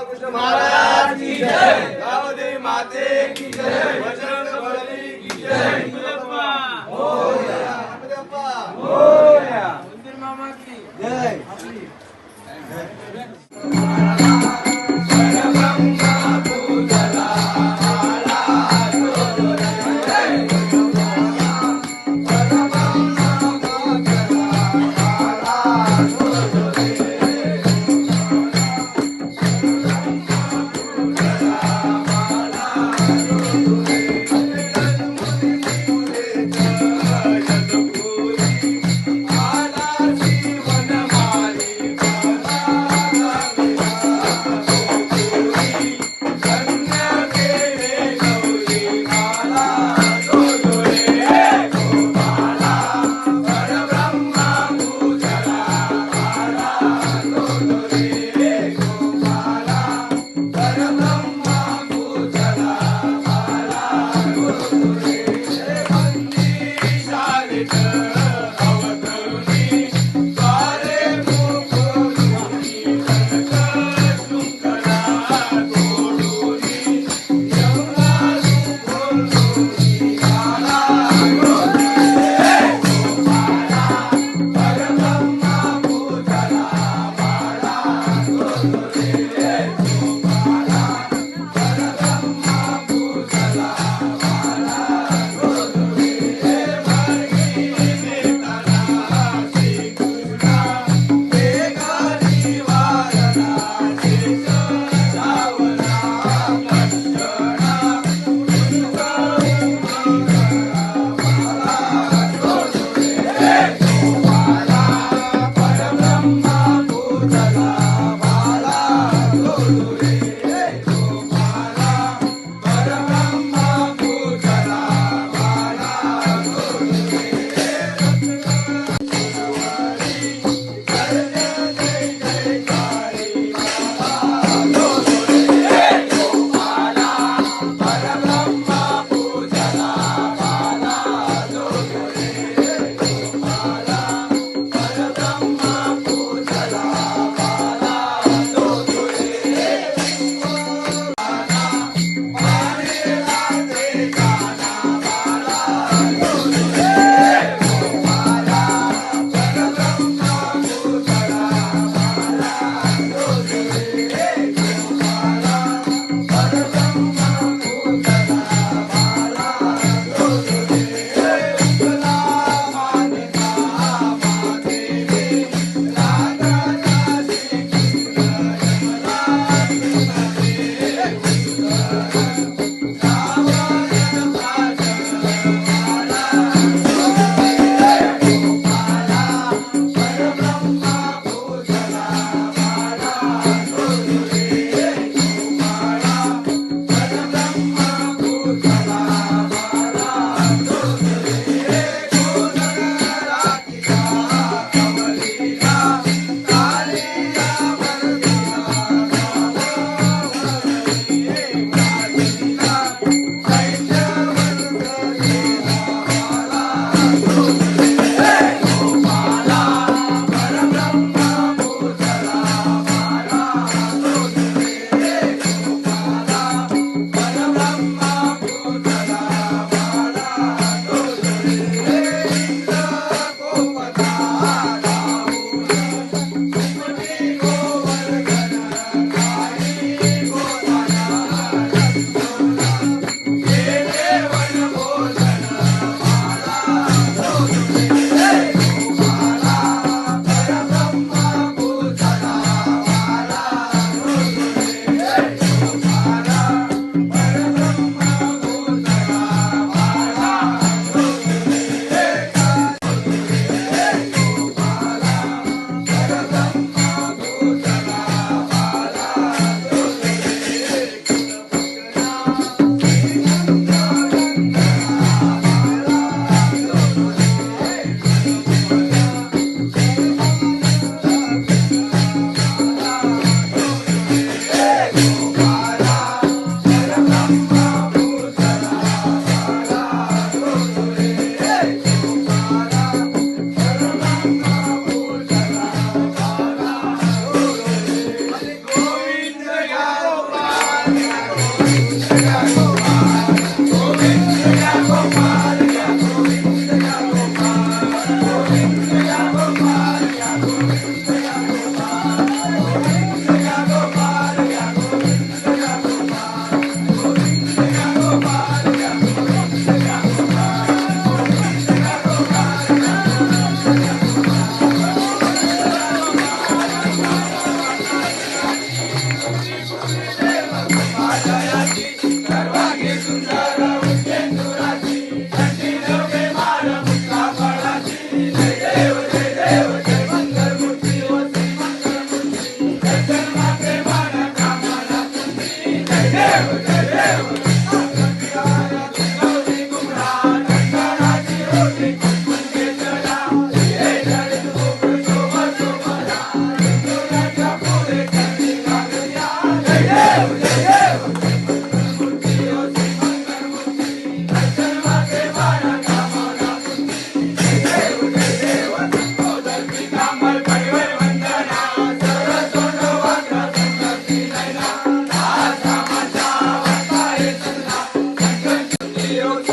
गोपाळकृष्ण महाराज की जय. गावदेवी माते की जय. बजरंग बली की जय. Morya. Ganpati Bappa. never, never. Rio